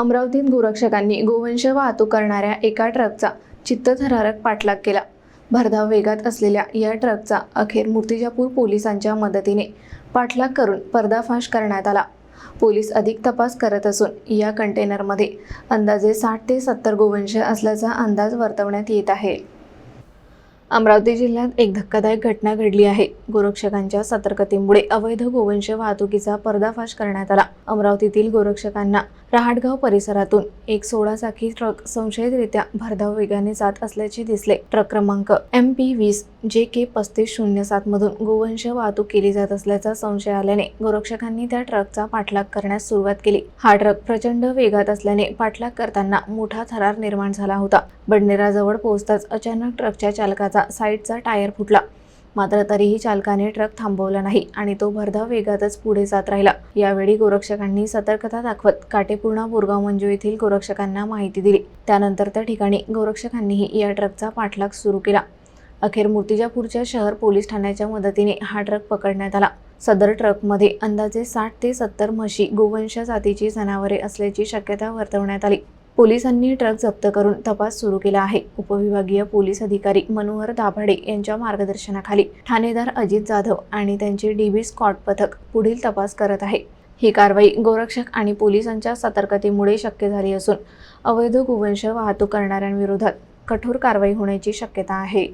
अमरावतीत गोरक्षकांनी गोवंश वाहतूक करणाऱ्या एका ट्रकचा चित्तथरारक पाठलाग केला. भरधाव वेगात असलेल्या या ट्रकचा अखेर मूर्तिजापूर पोलिसांच्या मदतीने पाठलाग करून पर्दाफाश करण्यात आला. पोलीस अधिक तपास करत असून या कंटेनरमध्ये अंदाजे साठ ते सत्तर गोवंश असल्याचा अंदाज वर्तवण्यात येत आहे. अमरावती जिल्ह्यात एक धक्कादायक घटना घडली आहे. गोरक्षकांच्या सतर्कतेमुळे अवैध गोवंश वाहतुकीचा पर्दाफाश करण्यात आला. अमरावतीतील गोरक्षकांना रहाटगाव परिसरातून एक सोळा चाकी ट्रक संशयितरित्या भरधाव वेगाने जात असल्याचे दिसले. ट्रक क्रमांक एम पी वीस जे के पस्तीस शून्य सात मधून गोवंश वाहतूक केली जात असल्याचा संशय आल्याने गोरक्षकांनी त्या ट्रकचा पाठलाग करण्यास सुरुवात केली. हा ट्रक प्रचंड वेगात असल्याने पाठलाग करताना मोठा थरार निर्माण झाला होता. बडनेराजवळ पोहोचताच अचानक ट्रकच्या चालकाचा साईडचा टायर फुटला. मात्र तरीही चालकाने ट्रक थांबवला नाही आणि तो भरधाव वेगातच पुढे जात राहिला. यावेळी गोरक्षकांनी सतर्कता दाखवत काटेपूर्णा बोरगाव मंजू येथील गोरक्षकांना माहिती दिली. त्यानंतर त्या ठिकाणी गोरक्षकांनीही या ट्रकचा पाठलाग सुरू केला. अखेर मूर्तिजापूरच्या शहर पोलीस ठाण्याच्या मदतीने हा ट्रक पकडण्यात आला. सदर ट्रकमध्ये अंदाजे साठ ते सत्तर म्हशी गोवंश जातीची जनावरे असल्याची शक्यता वर्तवण्यात आली. पोलिसांनी ट्रक जप्त करून तपास सुरू केला आहे. उपविभागीय पोलीस अधिकारी मनोहर दाभाडे यांच्या मार्गदर्शनाखाली ठाणेदार अजित जाधव आणि त्यांचे डीबी स्कॉट पथक पुढील तपास करत आहे. ही कारवाई गोरक्षक आणि पोलिसांच्या सतर्कतेमुळे शक्य झाली असून अवैध गोवंश वाहतूक करणाऱ्यांविरोधात कठोर कारवाई होण्याची शक्यता आहे.